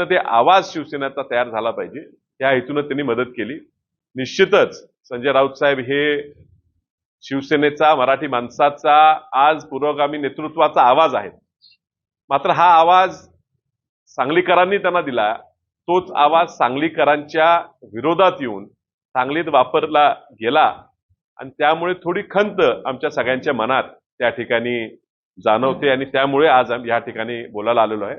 तर ते आवाज शिवसेनेचा तयार झाला पाहिजे त्या हेतून त्यांनी मदत केली. निश्चितच संजय राऊत साहेब हे शिवसेनेचा मराठी माणसाचा आज पुरोगामी नेतृत्वाचा आवाज आहे मात्र हा आवाज सांगलीकरांनी त्यांना दिला. तोच आवाज सांगलीकरांच्या विरोधात येऊन सांगलीत वापरला गेला. आणि त्यामुळे थोडी खंत आमच्या सगळ्यांच्या मनात त्या ठिकाणी जाणवते आणि त्यामुळे आज आम्ही या ठिकाणी बोलायला आलेलो आहे.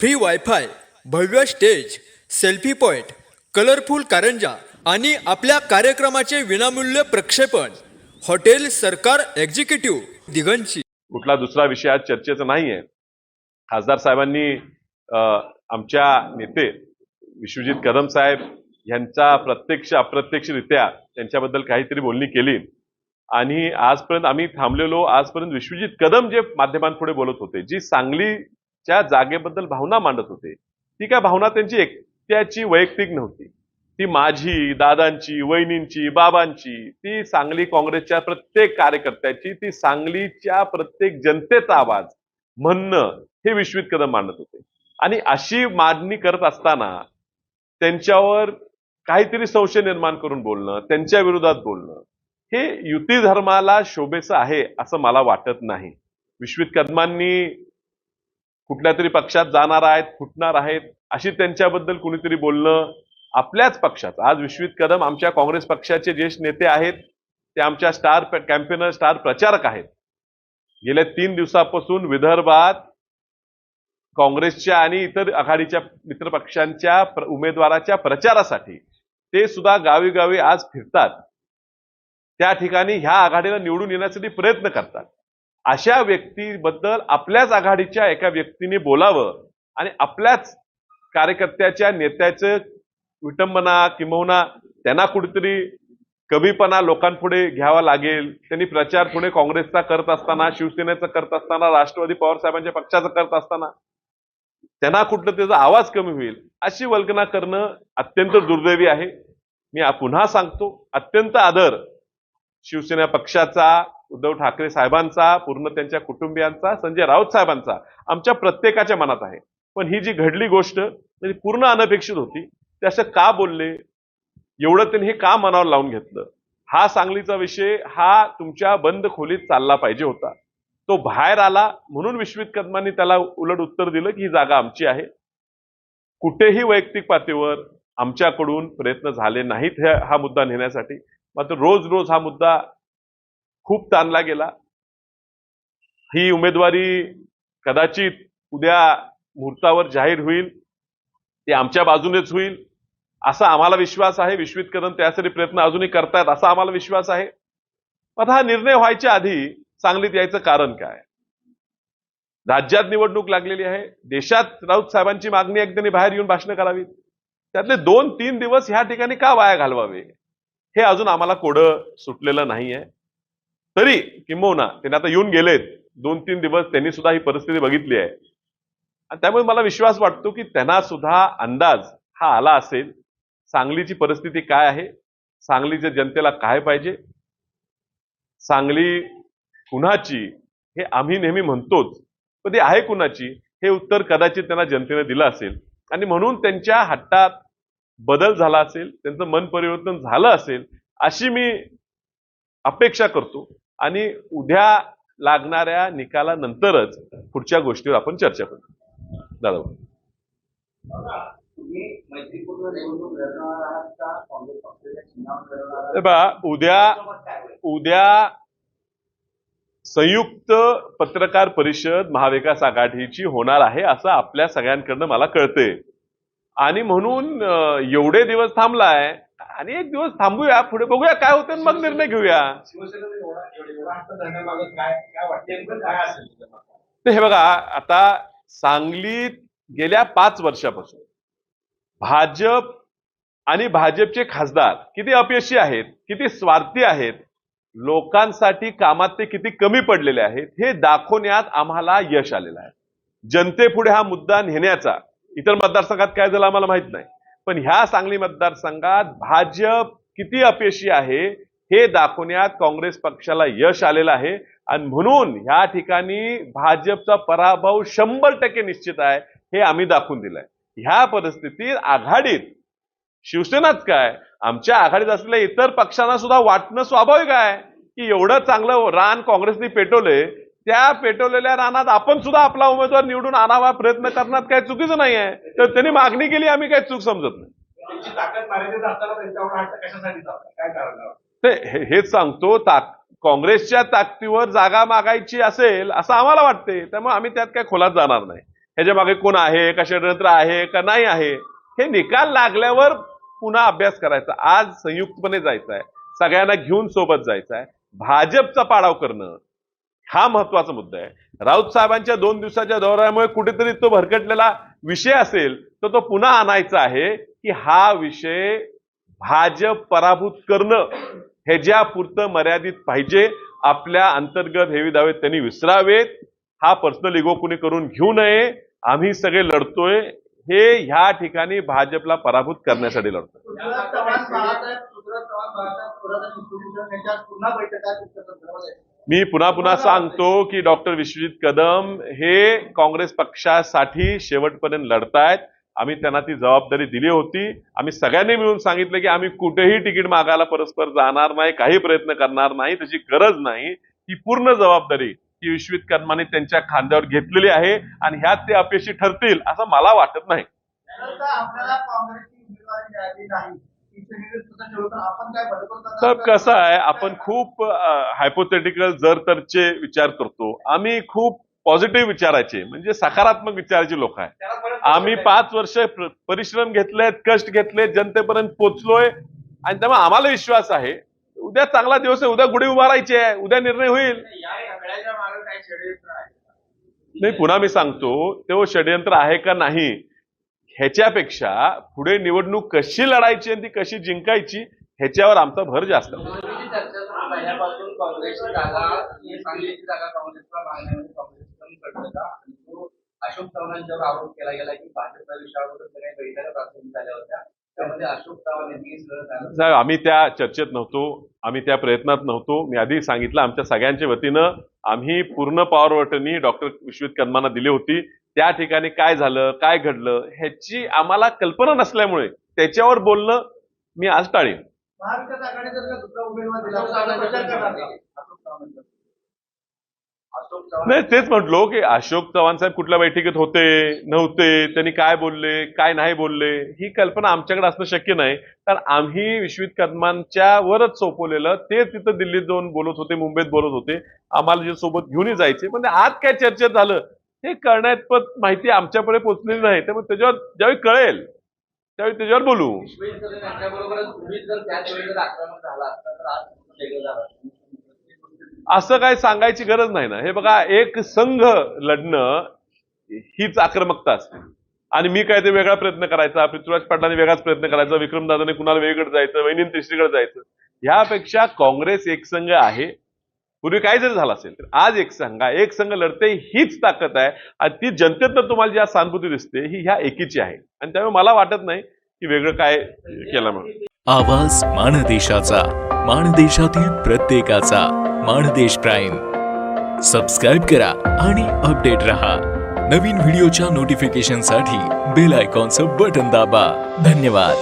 free wifi भव्य स्टेज सेल्फी पॉइंट कलरफुल कारंजा आणि आपल्या कार्यक्रमाचे विनामूल्य प्रक्षेपण. हॉटेल सरकार एक्झिक्युटिव्ह दिगंची कुठला दुसरा विषय आज चर्चेचा नाही आहे खासदार साहेबांनी आमच्या नेते विश्वजित कदम साहेब यांचा प्रत्यक्ष अप्रत्यक्षरित्या त्यांच्याबद्दल काहीतरी बोलणी केली. आणि आजपर्यंत आम्ही थांबलेलो आजपर्यंत विश्वजित कदम जे माध्यमांपुढे बोलत होते जी त्या जागेबद्दल भावना मांडत होते. ती काय भावना त्यांची एकट्याची वैयक्तिक नव्हती. ती माझी दादांची वहिनींची बाबांची ती सांगली काँग्रेसच्या प्रत्येक कार्यकर्त्याची ती सांगलीच्या प्रत्येक जनतेचा आवाज म्हणणं हे विश्वित कदम मांडत होते. आणि अशी मांडणी करत असताना त्यांच्यावर काहीतरी संशय निर्माण करून बोलणं त्यांच्या विरोधात बोलणं हे युती धर्माला शोभेचं आहे असं मला वाटत नाही. विश्वित कदमांनी कुठल्या तरी पक्षात जाणार आहेत फुटणार आहेत अशी त्यांच्याबद्दल कुणीतरी बोलणं आपल्याच पक्षात. आज विश्वित कदम आमच्या काँग्रेस पक्षाचे ज्येष्ठ नेते आहेत ते आमच्या स्टार कॅम्पेनर स्टार प्रचारक आहेत. गेल्या तीन दिवसापासून विदर्भात काँग्रेसच्या आणि इतर आघाडीच्या मित्र पक्षांच्या प्र- उमेदवाराच्या प्रचारासाठी ते सुद्धा गावी गावी आज फिरतात. त्या ठिकाणी ह्या आघाडीला निवडून येण्यासाठी प्रयत्न करतात. अशा व्यक्तीबद्दल आपल्याच आघाडीच्या एका व्यक्तीने बोलावं आणि आपल्याच कार्यकर्त्याच्या नेत्याचं विटंबना किंबहुना त्यांना कुठेतरी कमीपणा लोकांपुढे घ्यावा लागेल. त्यांनी प्रचार पुढे काँग्रेसचा करत असताना शिवसेनेचा करत असताना राष्ट्रवादी पवार साहेबांच्या पक्षाचा करत असताना त्यांना कुठलं त्याचा आवाज कमी होईल अशी वल्गना करणं अत्यंत दुर्दैवी आहे. मी पुन्हा सांगतो अत्यंत आदर शिवसेना पक्षाचा उद्धव ठाकरे साहेबांचा पूर्ण त्यांच्या कुटुंबियांचा संजय राऊत साहेबांचा आमच्या प्रत्येकाच्या मनात आहे. पण ही जी घडली गोष्ट पूर्ण अनपेक्षित होती. ते असं का बोलले? एवढं त्यांनी हे का मनावर लावून घेतलं? हा सांगलीचा विषय हा तुमच्या बंद खोलीत चालला पाहिजे होता. तो बाहेर आला म्हणून विश्वित कदमांनी त्याला उलट उत्तर दिलं की ही जागा आमची आहे. कुठेही वैयक्तिक पातळीवर आमच्याकडून प्रयत्न झाले नाहीत हा मुद्दा नेण्यासाठी. मात्र रोज रोज हा मुद्दा खूप ताणला गेला. ही उमेदवारी कदाचित उद्या मुहूर्तावर जाहीर होईल. ते आमच्या बाजूनेच होईल. असा आम्हाला विश्वास आहे. विश्वित त्यासाठी प्रयत्न अजूनही करतायत असा आम्हाला विश्वास आहे. पण हा निर्णय व्हायच्या आधी सांगलीत यायचं कारण काय? राज्यात निवडणूक लागलेली आहे. देशात राऊत साहेबांची मागणी आहे बाहेर येऊन भाषणं करावीत. त्यातले दोन तीन दिवस ह्या ठिकाणी का वाया घालवावे? हे अजून आम्हाला कोडं सुटलेलं नाहीये. तरी किंबहुना त्यांनी आता येऊन गेलेत. दोन तीन दिवस त्यांनी सुद्धा ही परिस्थिती बघितली आहे. आणि त्यामुळे मला विश्वास वाटतो की त्यांना सुद्धा अंदाज हा आला असेल सांगलीची परिस्थिती काय आहे सांगलीच्या जनतेला काय पाहिजे सांगली कुणाची हे आम्ही नेहमी म्हणतोच पण ती आहे कुणाची हे उत्तर कदाचित त्यांना जनतेने दिलं असेल. आणि म्हणून त्यांच्या हट्टात बदल झाला असेल त्यांचं मन परिवर्तन झालं असेल अशी मी अपेक्षा करतो. आणि उद्या लागणाऱ्या निकालानंतरच पुढच्या गोष्टीवर आपण चर्चा करू. दादा. उद्या? उद्या संयुक्त पत्रकार परिषद महाविकास आघाडीची होणार आहे असं आपल्या सगळ्यांकडनं मला कळतंय. आणि म्हणून एवढे दिवस थांबलाय आणि एक दिवस थांबूया पुढे बघूया काय होतं मग निर्णय घेऊया. तर हे बघा आता सांगलीत गेल्या पाच वर्षापासून भाजप आणि भाजपचे खासदार किती अपयशी आहेत किती स्वार्थी आहेत लोकांसाठी कामात ते किती कमी पडलेले आहेत हे दाखवण्यात आम्हाला यश आलेलं आहे. जनतेपुढे हा मुद्दा नेण्याचा इतर मतदारसंघात काय झालं आम्हाला माहीत नाही. पण ह्या सांगली मतदारसंघात भाजप किती अपयशी आहे हे दाखवण्यात काँग्रेस पक्षाला यश आलेलं आहे. आणि म्हणून ह्या ठिकाणी भाजपचा पराभव शंभर टक्के निश्चित आहे हे आम्ही दाखवून दिलंय. ह्या परिस्थितीत आघाडीत शिवसेनाच काय? आमच्या आघाडीत असलेल्या इतर पक्षांना सुद्धा वाटणं स्वाभाविक आहे की एवढं चांगलं रान काँग्रेसने पेटवलंय त्या पेटवलेल्या रानात आपण सुद्धा आपला उमेदवार निवडून आणावा प्रयत्न करण्यात काही चुकीचं नाही आहे तर त्यांनी मागणी केली आम्ही काही चूक समजत नाही. हे- हेच सांगतो ताक काँग्रेसच्या ताकदीवर जागा मागायची असेल असं आम्हाला वाटते त्यामुळे आम्ही त्यात काय खोलात जाणार नाही. ह्याच्या मागे कोण आहे का षडयंत्र आहे का नाही आहे हे निकाल लागल्यावर पुन्हा अभ्यास करायचा. आज संयुक्तपणे जायचं आहे सगळ्यांना घेऊन सोबत जायचं आहे भाजपचा पाडाव करणं हा महत्त्वाचा मुद्दा आहे. राऊत साहेबांच्या दोन दिवसाच्या दौऱ्यामुळे कुठेतरी तो भरकटलेला विषय असेल तर तो पुन्हा आणायचा आहे की हा विषय भाजप पराभूत करणं ह्याच्या पुरतं मर्यादित पाहिजे आपल्या अंतर्गत हेवी दावे त्यांनी विसरावेत हा पर्सनल इगो कुणी करून घेऊ नये आम्ही सगळे लढतोय हे ह्या ठिकाणी भाजपला पराभूत करण्यासाठी लढतोय. मी पुन्हा पुन्हा सांगतो की डॉक्टर विश्वजित कदम हे काँग्रेस पक्षासाठी शेवटपर्यंत लढतायत. आम्ही त्यांना ती जबाबदारी दिली होती. आम्ही सगळ्यांनी मिळून सांगितलं की आम्ही कुठेही तिकीट मागायला परस्पर जाणार नाही काही प्रयत्न करणार नाही त्याची गरज नाही. ही पूर्ण जबाबदारी ही विश्वित कदमाने त्यांच्या खांद्यावर घेतलेली आहे आणि ह्यात ते अपयशी ठरतील असं मला वाटत नाही. तर कसं आहे? आपण खूप हायपोथेटिकल जर तरचे विचार करतो आम्ही खूप पॉझिटिव्ह विचाराचे म्हणजे सकारात्मक विचाराचे लोक आहे आम्ही पाच वर्ष प्र- परिश्रम घेतलेत कष्ट घेतलेत जनतेपर्यंत पोचलोय आणि त्यामुळे आम्हाला विश्वास आहे उद्या चांगला दिवस आहे उद्या गुढी उभारायची आहे उद्या निर्णय होईल. नाही पुन्हा मी सांगतो तो षडयंत्र आहे का नाही ह्याच्यापेक्षा पुढे निवडणूक कशी लढायची आणि ती कशी जिंकायची ह्याच्यावर आमचा भर जास्त अशोक चव्हाणांच्यावर आरोप केला गेला की भाजपचा विषयावर सगळ्या बैठका प्राथमिक झाल्या होत्या त्यामध्ये अशोक चव्हाण यांनी साहेब आम्ही त्या चर्चेत नव्हतो आम्ही त्या प्रयत्नात नव्हतो. मी आधी सांगितलं आमच्या सगळ्यांच्या वतीनं आम्ही पूर्ण पॉवर डॉक्टर विश्वित कदमांना दिली होती. त्या ठिकाणी काय झालं काय घडलं ह्याची आम्हाला कल्पना नसल्यामुळे त्याच्यावर बोलणं मी आज टाळीन. नाही. तेच म्हटलो की अशोक चव्हाण साहेब कुठल्या बैठकीत होते नव्हते त्यांनी काय बोलले काय नाही बोलले ही कल्पना आमच्याकडे असणं शक्य नाही. कारण आम्ही विश्वित कदमांच्या वरच सोपवलेलं ते तिथं दिल्लीत जाऊन बोलत होते मुंबईत बोलत होते. आम्हाला जे सोबत घेऊनही जायचे पण आज काय चर्चेत झालं हे करण्यात माहिती आमच्याकडे पोहोचलेली नाही. त्यामुळे त्याच्यावर ज्यावेळी कळेल त्यावेळी त्याच्यावर बोलू. असं काय सांगायची गरज नाही ना. हे बघा एक संघ लढणं हीच आक्रमकता असते. आणि मी काय ते वेगळा प्रयत्न करायचा पृथ्वीराज पाटलाने वेगळाच प्रयत्न करायचा विक्रमदादाने कुणाला वेगळं जायचं वैनिन तिसरीकडे जायचं. ह्यापेक्षा काँग्रेस एक संघ आहे पूर्वी काय जरी झालं असेल तर आज एक संघ एक संघ लढते हीच ताकद आहे. आणि ती जनतेतनं तुम्हाला ज्या आज सहानुभूती दिसते ही ह्या एकीची आहे. आणि त्यामुळे मला वाटत नाही की वेगळं काय केलं म्हणून. आवाज माणदेशाचा माणदेशातील प्रत्येकाचा माणदेश प्राईम. सबस्क्राईब करा आणि अपडेट रहा. नवीन व्हिडिओच्या नोटिफिकेशनसाठी बेल आयकॉनचं बटन दाबा. धन्यवाद.